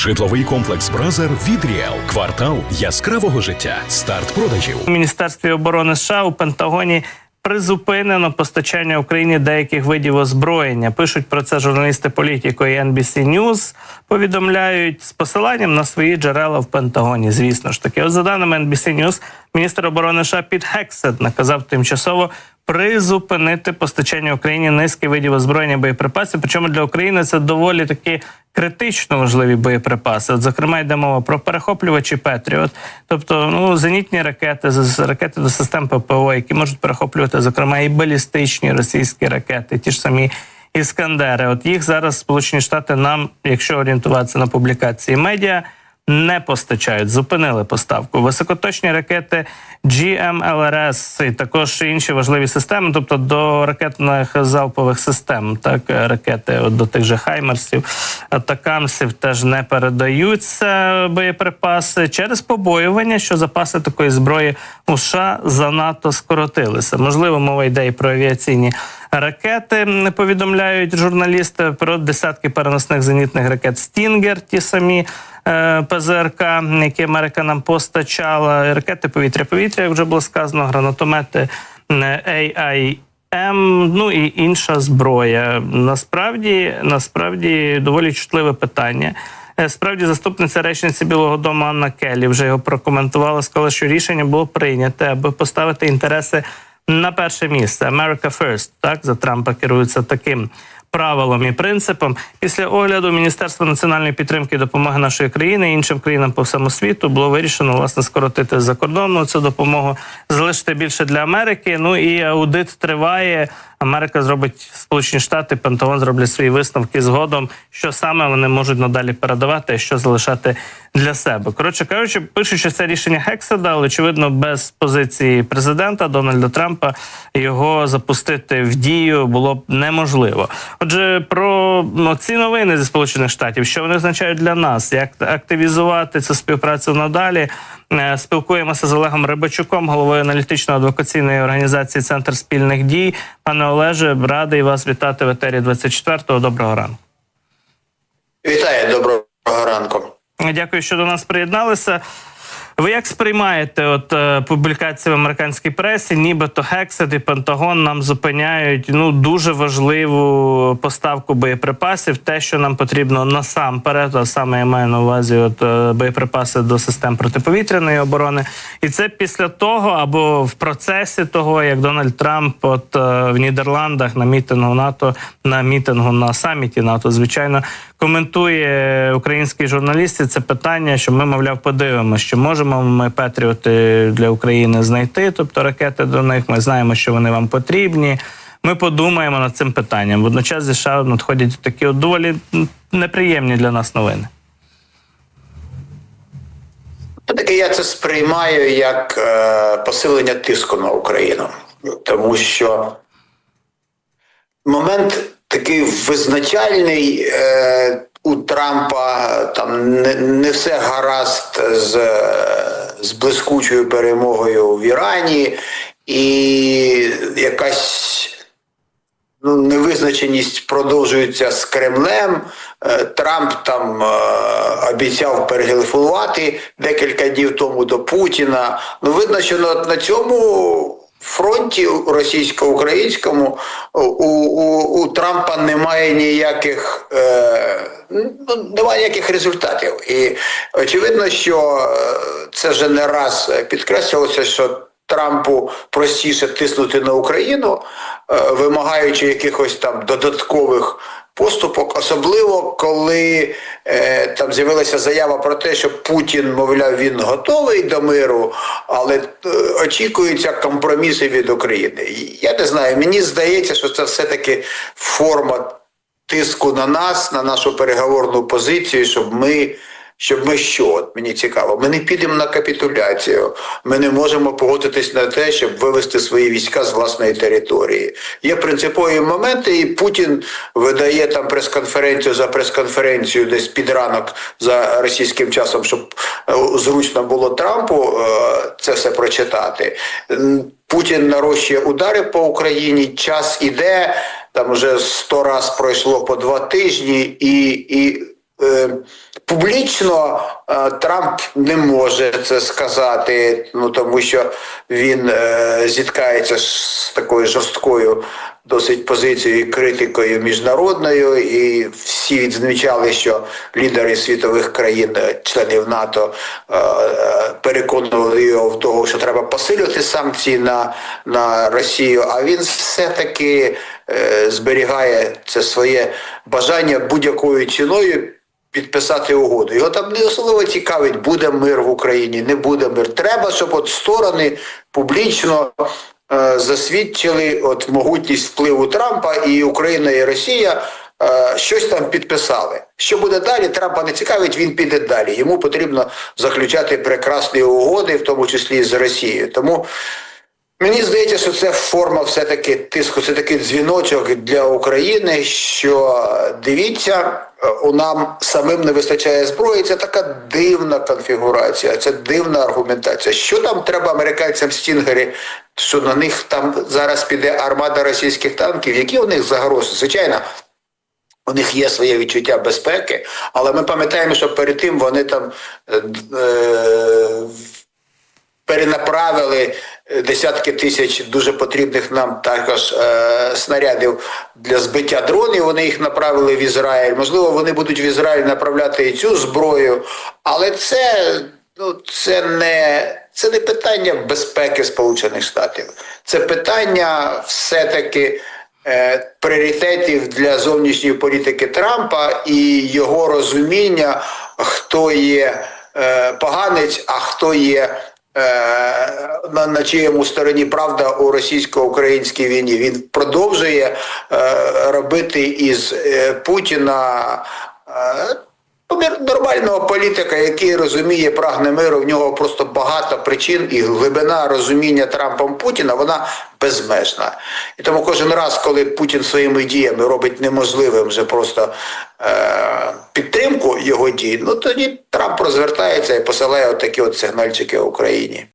Житловий комплекс Бразер від Ріел. Квартал яскравого життя. Старт продажів. У Міністерстві оборони США у Пентагоні призупинено постачання Україні деяких видів озброєння. Пишуть про це журналісти політико і NBC News. Повідомляють з посиланням на свої джерела в Пентагоні. Звісно ж таки, от за даними NBC News, міністр оборони США Піт Хексет наказав тимчасово. Призупинити постачання Україні низки видів озброєння боєприпасів. Причому для України це доволі таки критично важливі боєприпаси. От, зокрема, йде мова про перехоплювачі Петріот, тобто ну зенітні ракети, ракети до систем ППО, які можуть перехоплювати, зокрема, і балістичні російські ракети, ті ж самі іскандери. От їх зараз Сполучені Штати нам, якщо орієнтуватися на публікації медіа. Не постачають, зупинили поставку. Високоточні ракети GMLRS і також інші важливі системи, тобто до ракетних залпових систем, так ракети от до тих же Хаймерсів, атакамсів теж не передаються боєприпаси через побоювання, що запаси такої зброї у США занадто скоротилися. Можливо, мова йде і про авіаційні ракети. Повідомляють журналісти про десятки переносних зенітних ракет Стінгер, ті самі. е, ПЗРК, які Америка нам постачала, ракети повітря-повітря, як вже було сказано, гранатомети AIM, ну і інша зброя. Насправді, насправді доволі чутливе питання. Е, Справді, заступниця речниці Білого Дому Анна Келлі вже його прокоментувала. Сказала, що рішення було прийняте, аби поставити інтереси на перше місце. America First, так за Трампа керуються таким правилом і принципом. Після огляду Міністерства національної підтримки і допомоги нашої країни і іншим країнам по всьому світу було вирішено власне скоротити закордонну цю допомогу, залишити більше для Америки. Ну і аудит триває. Америка зробить Сполучені Штати, Пентагон зроблять свої висновки згодом, що саме вони можуть надалі передавати, а що залишати для себе. Коротше кажучи, пишуть, що це рішення Хекседа, але очевидно, без позиції президента Дональда Трампа його запустити в дію було б неможливо. Отже, про ну, ці новини зі сполучених штатів, що вони означають для нас, як активізувати цю співпрацю надалі. Е, Спілкуємося з Олегом Рибачуком, головою аналітично-адвокаційної організації Центр спільних дій. Пане Олеже, радий вас вітати в етері 24-го. Доброго ранку. Вітаю, доброго ранку. Дякую, що до нас приєдналися. Ви як сприймаєте от е, публікації в американській пресі, нібито Хексет і Пентагон нам зупиняють ну дуже важливу поставку боєприпасів, те, що нам потрібно насамперед, а саме я маю на увазі, от е, боєприпаси до систем протиповітряної оборони, і це після того або в процесі того, як Дональд Трамп, от е, в Нідерландах на мітингу НАТО, на мітингу на саміті НАТО, звичайно, коментує український журналісти це питання, що ми, мовляв, подивимося, що можемо ми патріоти для України знайти, тобто ракети до них. Ми знаємо, що вони вам потрібні. Ми подумаємо над цим питанням. Водночас зі США надходять такі от доволі неприємні для нас новини. Все-таки я це сприймаю як е, посилення тиску на Україну, тому що момент такий визначальний е, у Трампа там не, не все гаразд з, з блискучою перемогою в Ірані, і якась ну, невизначеність продовжується з Кремлем. Е, Трамп там е, обіцяв перетелефонувати декілька днів тому до Путіна. Ну, видно, що на, на цьому фронті російсько-українському у, у, у Трампа немає ніяких. Е, ну, немає ніяких результатів. І очевидно, що е, це вже не раз підкреслювалося, що Трампу простіше тиснути на Україну, е, вимагаючи якихось там додаткових поступок, особливо коли е, там з'явилася заява про те, що Путін, мовляв, він готовий до миру, але е, очікуються компроміси від України. Я не знаю, мені здається, що це все-таки форма тиску на нас, на нашу переговорну позицію, щоб ми. Щоб ми що? От мені цікаво, ми не підемо на капітуляцію. Ми не можемо погодитись на те, щоб вивести свої війська з власної території. Є принципові моменти, і Путін видає там прес-конференцію за прес-конференцію десь під ранок за російським часом, щоб е, зручно було Трампу е, це все прочитати. Путін нарощує удари по Україні, час іде. Там вже сто раз пройшло по два тижні, і, і Е, Публічно е, Трамп не може це сказати, ну тому що він е, зіткається з такою жорсткою досить позицією і критикою міжнародною, і всі відзначали, що лідери світових країн, е, членів НАТО, переконували його в того, що треба посилювати санкції на, на Росію. А він все-таки е, зберігає це своє бажання будь-якою ціною підписати угоду. Його там не особливо цікавить, буде мир в Україні, не буде мир. Треба, щоб от сторони публічно е, засвідчили от могутність впливу Трампа і Україна і Росія. е, Щось там підписали. Що буде далі? Трампа не цікавить, він піде далі. Йому потрібно заключати прекрасні угоди, в тому числі з Росією. Тому Мені здається, що це форма все-таки тиску, це такий дзвіночок для України, що дивіться, у нам самим не вистачає зброї. Це така дивна конфігурація, це дивна аргументація. Що там треба американцям стінгері, що на них там зараз піде армада російських танків? Які у них загрози? Звичайно. У них є своє відчуття безпеки, але ми пам'ятаємо, що перед тим вони там е, е, перенаправили десятки тисяч дуже потрібних нам також е, снарядів для збиття дронів. Вони їх направили в Ізраїль. Можливо, вони будуть в Ізраїль направляти і цю зброю, але це, ну, це не. Це не питання безпеки Сполучених Штатів, це питання все-таки е, пріоритетів для зовнішньої політики Трампа і його розуміння, хто є е, поганець, а хто є на, на чиєму стороні правда у російсько-українській війні. Він продовжує е, робити із е, Путіна. Е, Нормального політика, який розуміє, прагне миру, в нього просто багато причин і глибина розуміння Трампом Путіна, вона безмежна. І тому кожен раз, коли Путін своїми діями робить неможливим вже просто е- підтримку його дій, ну тоді Трамп розвертається і посилає отакі от сигнальчики Україні.